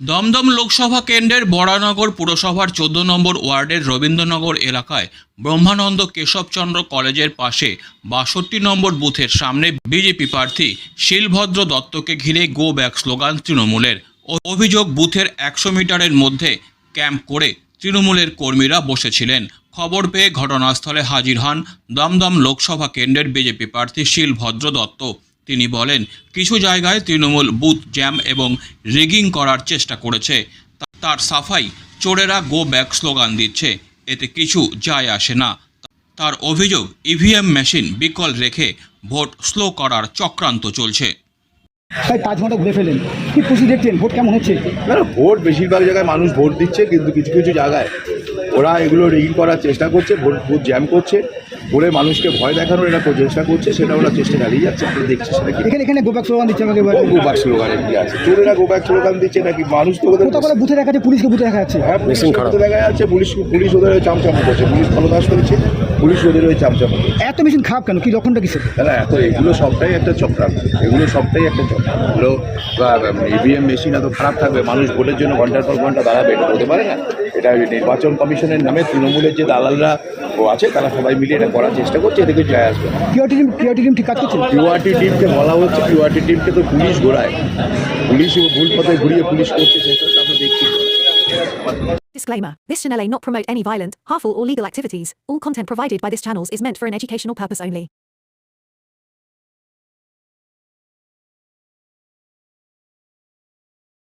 দমদম লোকসভা কেন্দ্রের বরানগর পুরসভার চোদ্দ নম্বর ওয়ার্ডের রবীন্দ্রনগর এলাকায় ব্রহ্মানন্দ কেশবচন্দ্র কলেজের পাশে বাষট্টি নম্বর বুথের সামনে বিজেপি প্রার্থী শিলভদ্র দত্তকে ঘিরে গো ব্যাক স্লোগান তৃণমূলের। অভিযোগ বুথের একশো মিটারের মধ্যে ক্যাম্প করে তৃণমূলের কর্মীরা বসেছিলেন। খবর পেয়ে ঘটনাস্থলে হাজির হন দমদম লোকসভা কেন্দ্রের বিজেপি প্রার্থী শিলভদ্র দত্ত। তিনি বলেন কিছু জায়গায় তৃণমূল বুথ জ্যাম এবং রিগিং করার চেষ্টা করেছে। তার সাফাই চোরেরা গো ব্যাক স্লোগান দিচ্ছে। এতে কিছু যায় আসে না। তার অভিযোগ ইভিএম মেশিন বিকল রেখে ভোট স্লো করার চক্রান্ত চলছে। তাই পাঁচ ঘণ্টা ঘুরে ফেলেন। কি খুশি দেখছেন? ভোট কেমন হচ্ছে? না ভোট বেশিরভাগ জায়গায় মানুষ ভোট দিচ্ছে কিন্তু কিছু কিছু জায়গায় ওরা এগুলো রিগিং করার চেষ্টা করছে ভোট ভোট জ্যাম করছে। বলে মানুষকে ভয় দেখানোর এরা চেষ্টা করছে সেটা ওরা চেষ্টা চালিয়ে যাচ্ছে আমরা দেখছি সেটা কি। এখানে এখানে গোব্যাক স্লোগান দিচ্ছে আমাকে গোবাক স্লোগানে কি আছে? চোরেরা গোবাক স্লোগান দিচ্ছে নাকি? মানুষ তো ওদের কোথাও কোথাও বুথে দেখা যাচ্ছে পুলিশকে বুথে দেখা যাচ্ছে। হ্যাঁ পুলিশ তো দেখা যাচ্ছে পুলিশ পুলিশ ওদের হয়ে চামচামা করছে পুলিশ ফলদাস করেছে পুলিশ ওদের ওই চামচামা এত মেশিন খারাপ কেন? কি লক্ষণটা কিসের? তাহলে এত এগুলো সবটাই একটা চক্রান্ত এগুলো সবটাই একটা চক্রান্ত। এগুলো ইভিএম মেশিন এত খারাপ থাকবে মানুষ ভোটের জন্য ঘণ্টার পর ঘণ্টা দাঁড়াবে এটা হতে পারে না। এটা নির্বাচন কমিশনের নামে তৃণমূলের যে দালালরা ও আছে তারা সবাই মিলে এটা করার চেষ্টা করছে এতে কিছু যায় আসবে না কিউআরটি টিম কিউআরটি টিম ঠিক কাজ করছে কিউআরটি টিমকে বলা হচ্ছে কিউআরটি টিমকে তো পুলিশ ঘোরায় পুলিশ ভুল পথে ঘুরিয়ে পুলিশ করছে সেটা আমরা দেখছি Disclaimer This channel may not promote any violent, harmful, or legal activities. All content provided by this channel is meant for an educational purpose only.